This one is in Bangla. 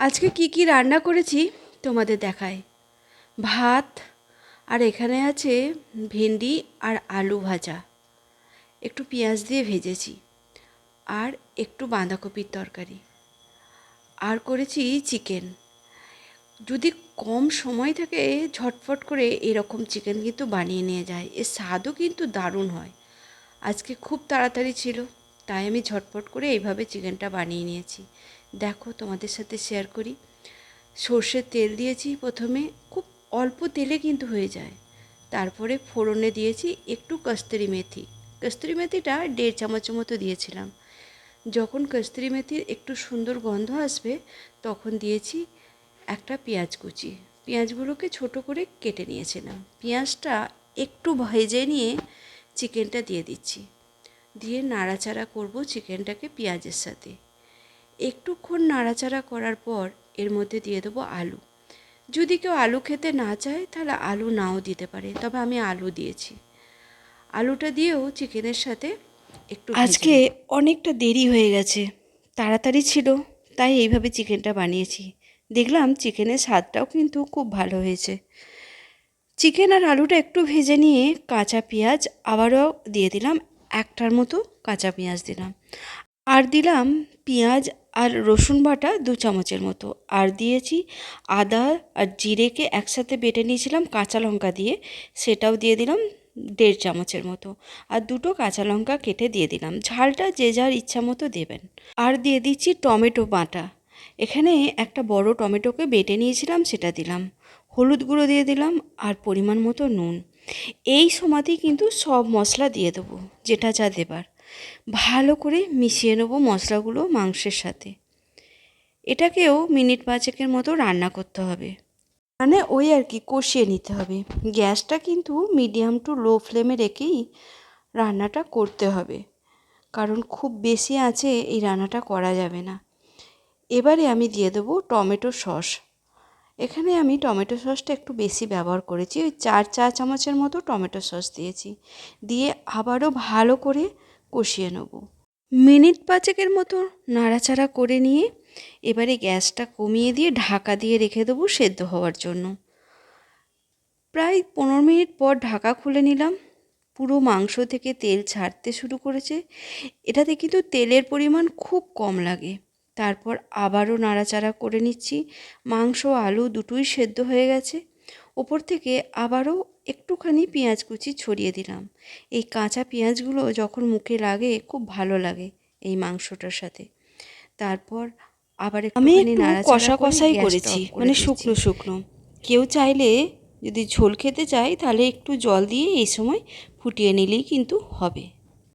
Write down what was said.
আজকে কি কি রান্না করেছি তোমাদের দেখায় ভাত, আর এখানে আছে ভেন্ডি আর আলু ভাজা। একটু পেঁয়াজ দিয়ে ভেজেছি, আর একটু বাঁধাকপির তরকারি। আর করেছি চিকেন। যদি কম সময় থাকে, ঝটফট করে এরকম চিকেন কিন্তু বানিয়ে নিয়ে যায়। এর স্বাদও কিন্তু দারুণ হয়। আজকে খুব তাড়াতাড়ি ছিল, তাই আমি ঝটপট করে এইভাবে চিকেনটা বানিয়ে নিয়েছি। দেখো, তোমাদের সাথে শেয়ার করি। সর্ষের তেল দিয়েছি প্রথমে, খুব অল্প তেলে কিন্তু হয়ে যায়। তারপরে ফোড়নে দিয়েছি একটু কস্তুরি মেথি। কস্তুরি মেথিটা দেড় চামচ মতো দিয়েছিলাম। যখন কস্তুরি মেথির একটু সুন্দর গন্ধ আসবে, তখন দিয়েছি একটা পেঁয়াজ কুচি। পেঁয়াজগুলোকে ছোট করে কেটে নিয়েছিলাম। পেঁয়াজটা একটু ভেজে নিয়ে চিকেনটা দিয়ে দিচ্ছি। দিয়ে নাড়াচাড়া করব চিকেনটাকে পেঁয়াজের সাথে। একটুক্ষণ নাড়াচাড়া করার পর এর মধ্যে দিয়ে দেবো আলু। যদি কেউ আলু খেতে না চায় তাহলে আলু নাও দিতে পারে তবে আমি আলু দিয়েছি। আলুটা দিয়েও চিকেনের সাথে একটু আজকে অনেকটা দেরি হয়ে গেছে তাড়াতাড়ি ছিল তাই এইভাবে চিকেনটা বানিয়েছি। দেখলাম চিকেনের স্বাদটাও কিন্তু খুব ভালো হয়েছে। চিকেন আর আলুটা একটু ভেজে নিয়ে কাঁচা পেঁয়াজ আবারও দিয়ে দিলাম একটার মতো কাঁচা পেঁয়াজ দিলাম। আর দিলাম পেঁয়াজ আর রসুন বাটা দু চামচের মতো। আর দিয়েছি আদা আর জিরেকে একসাথে বেটে নিয়েছিলাম কাঁচা লঙ্কা দিয়ে। সেটাও দিয়ে দিলাম দেড় চামচের মতো। আর দুটো কাঁচা লঙ্কা কেটে দিয়ে দিলাম। ঝালটা যে যার ইচ্ছা মতো দেবেন। আর দিয়ে দিচ্ছি টমেটো বাটা। এখানে একটা বড় টমেটোকে বেটে নিয়েছিলাম, সেটা দিলাম। হলুদ গুঁড়ো দিয়ে দিলাম আর পরিমাণ মতো নুন। এই সময়তেই কিন্তু সব মশলা দিয়ে দেবো, যেটা যা দেবার। ভালো করে মিশিয়ে নেব মশলাগুলো মাংসের সাথে। এটাকেও মিনিট পাঁচেকের মতো রান্না করতে হবে। মানে ওই আর কি, কষিয়ে নিতে হবে। গ্যাসটা কিন্তু মিডিয়াম টু লো ফ্লেমে রেখেই রান্নাটা করতে হবে। কারণ খুব বেশি আছে এই রান্নাটা করা যাবে না। এবারে আমি দিয়ে দেবো টমেটো সস। এখানে আমি টমেটো সসটা একটু বেশি ব্যবহার করেছি। ওই চার চা চামচের মতো টমেটো সস দিয়েছি। দিয়ে আবারও ভালো করে কষিয়ে নেব। মিনিট পাঁচেকের মতো নাড়াচাড়া করে নিয়ে এবারে গ্যাসটা কমিয়ে দিয়ে ঢাকা দিয়ে রেখে দেবো সেদ্ধ হওয়ার জন্য। প্রায় পনেরো মিনিট পর ঢাকা খুলে নিলাম। পুরো মাংস থেকে তেল ছাড়তে শুরু করেছে। এটাতে কিন্তু তেলের পরিমাণ খুব কম লাগে। তারপর আবারও নাড়াচাড়া করে নিচ্ছি। মাংস, আলু দুটোই সেদ্ধ হয়ে গেছে। ওপর থেকে আবারও একটুখানি পেঁয়াজ কুচি ছড়িয়ে দিলাম। এই কাঁচা পেঁয়াজগুলো যখন মুখে লাগে খুব ভালো লাগে এই মাংসটার সাথে। তারপর আবার আমি কষা কষাই করেছি মানে শুকনো শুকনো। কেউ চাইলে যদি ঝোল খেতে চাই তাহলে একটু জল দিয়ে এই সময় ফুটিয়ে নিলেই কিন্তু হবে।